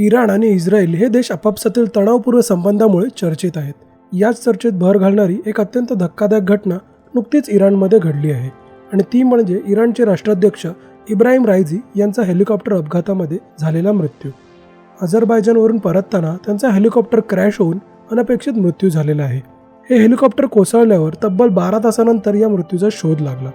Iran आणि Israel हे देश आपापसातील तणावपूर्व संबंधामुळे चर्चेत आहेत. याच चर्चेत भर घालणारी एक अत्यंत धक्कादायक घटना नुकतीच इराणमध्ये घडली आहे. आणि ती म्हणजे इराणचे राष्ट्राध्यक्ष इब्राहिम रायझी यांचा हेलिकॉप्टर अपघातामध्ये झालेला मृत्यू. अझरबायजानवरून परतताना त्यांचा हेलिकॉप्टर क्रॅश होऊन अनपेक्षित मृत्यू झालेला आहे. हे हेलिकॉप्टर कोसळल्यावर तब्बल बारा तासानंतर या मृत्यूचा शोध लागला.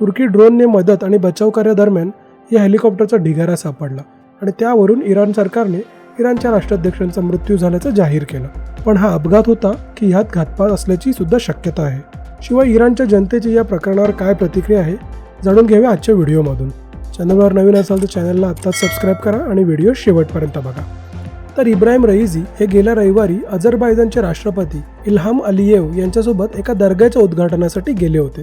तुर्की ड्रोनने मदत आणि बचाव कार्यादरम्यान या हेलिकॉप्टरचा ढिगारा सापडला. आणि त्यावरून इराण सरकारने इराणच्या राष्ट्राध्यक्षांचा मृत्यू झाल्याचं जाहीर केलं. पण हा अपघात होता की ह्यात घातपात असल्याची सुद्धा शक्यता आहे. शिवाय इराणच्या जनतेची या प्रकरणावर काय प्रतिक्रिया आहे जाणून घेऊया आजच्या व्हिडिओमधून. चॅनलवर नवीन असाल तर चॅनलला आत्ताच सबस्क्राईब करा आणि व्हिडिओ शेवटपर्यंत बघा. तर इब्राहिम रईझी हे गेल्या रविवारी अझरबायजानचे राष्ट्रपती इल्हाम अलियेव यांच्यासोबत एका दर्ग्याच्या उद्घाटनासाठी गेले होते.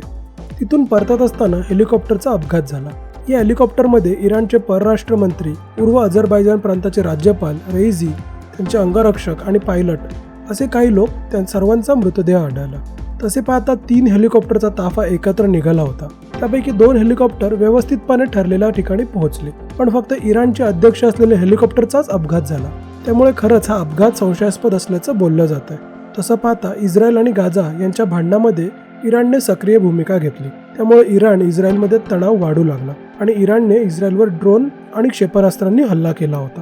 तिथून परतत असताना हेलिकॉप्टरचा अपघात झाला. या हेलिकॉप्टरमध्ये इराणचे परराष्ट्र मंत्री पूर्व अझरबायजान प्रांताचे राज्यपाल रईझी त्यांचे अंगरक्षक आणि पायलट असे काही लोक त्या सर्वांचा मृतदेह आढळला. तसे पाहता तीन हेलिकॉप्टरचा ताफा एकत्र निघाला होता. त्यापैकी दोन हेलिकॉप्टर व्यवस्थितपणे ठरलेल्या ठिकाणी पोहोचले पण फक्त इराणचे अध्यक्ष असलेल्या हेलिकॉप्टरचाच अपघात झाला. त्यामुळे खरंच हा अपघात संशयास्पद असल्याचं बोललं जात आहे तसं पाहता इस्रायल आणि गाझा यांच्या भांडणामध्ये इराणने सक्रिय भूमिका घेतली. त्यामुळे इराण इस्रायलमध्ये तणाव वाढू लागला आणि इराणने इस्रायलवर ड्रोन आणि क्षेपणास्त्रांनी हल्ला केला होता.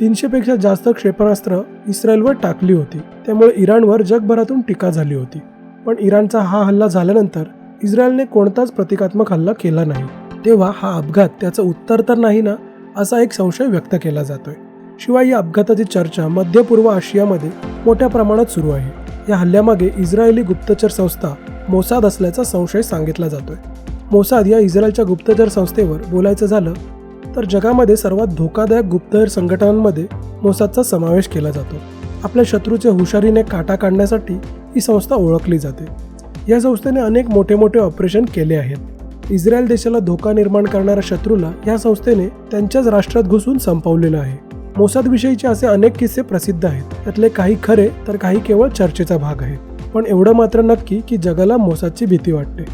तीनशेपेक्षा जास्त क्षेपणास्त्र इस्रायलवर टाकली होती. त्यामुळे इराणवर जगभरातून टीका झाली होती. पण इराणचा हा हल्ला झाल्यानंतर इस्रायलने कोणताच प्रतिकात्मक हल्ला केला नाही. तेव्हा हा अपघात त्याचं उत्तर तर नाही ना असा एक संशय व्यक्त केला जातोय. शिवाय या अपघाताची चर्चा मध्य पूर्व आशियामध्ये मोठ्या प्रमाणात सुरू आहे. या हल्ल्यामागे इस्रायली गुप्तचर संस्था मोसाद असल्याचा संशय सांगितला जातोय. मोसाद या इस्रायलच्या गुप्तचर संस्थेवर बोलायचं झालं तर जगामध्ये सर्वात धोकादायक गुप्तहेर संघटनांमध्ये मोसादचा समावेश केला जातो. आपल्या शत्रूचे हुशारीने काटा काढण्यासाठी ही संस्था ओळखली जाते. या संस्थेने अनेक मोठे मोठे ऑपरेशन केले आहेत. इस्रायल देशाला धोका निर्माण करणाऱ्या शत्रूला या संस्थेने त्यांच्याच राष्ट्रात घुसून संपवलेलं आहे. मोसादविषयीचे असे अनेक किस्से प्रसिद्ध आहेत. त्यातले काही खरे तर काही केवळ चर्चेचा भाग आहे पण एवढं मात्र नक्की की जगाला मोसादची भीती वाटते.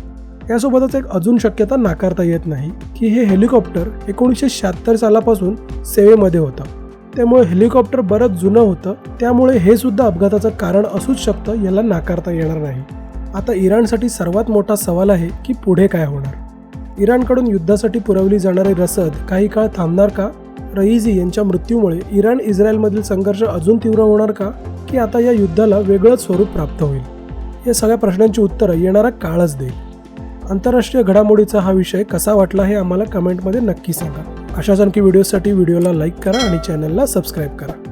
यासोबतच एक अजून शक्यता नाकारता येत नाही की हे हेलिकॉप्टर एकोणीसशे शहात्तर सालापासून सेवेमध्ये होतं. त्यामुळे हेलिकॉप्टर बरंच जुनं होतं त्यामुळे हे सुद्धा अपघाताचं कारण असूच शकतं याला नाकारता येणार नाही. आता इराणसाठी सर्वात मोठा सवाल आहे की पुढे काय होणार? इराणकडून युद्धासाठी पुरवली जाणारी रसद काही काळ थांबणार का? रईझी यांच्या मृत्यूमुळे इराण इस्रायलमधील संघर्ष अजून तीव्र होणार का? की आता या युद्धाला वेगळंच स्वरूप प्राप्त होईल. या सगळ्या प्रश्नांची उत्तरं येणारा काळच देईल. आंतरराष्ट्रीय घडामोडीचा हा विषय कसा वाटला हे आम्हाला कमेंटमध्ये नक्की सांगा. अशाच आणखी व्हिडिओसाठी व्हिडिओला लाईक करा आणि चॅनलला सबस्क्राईब करा.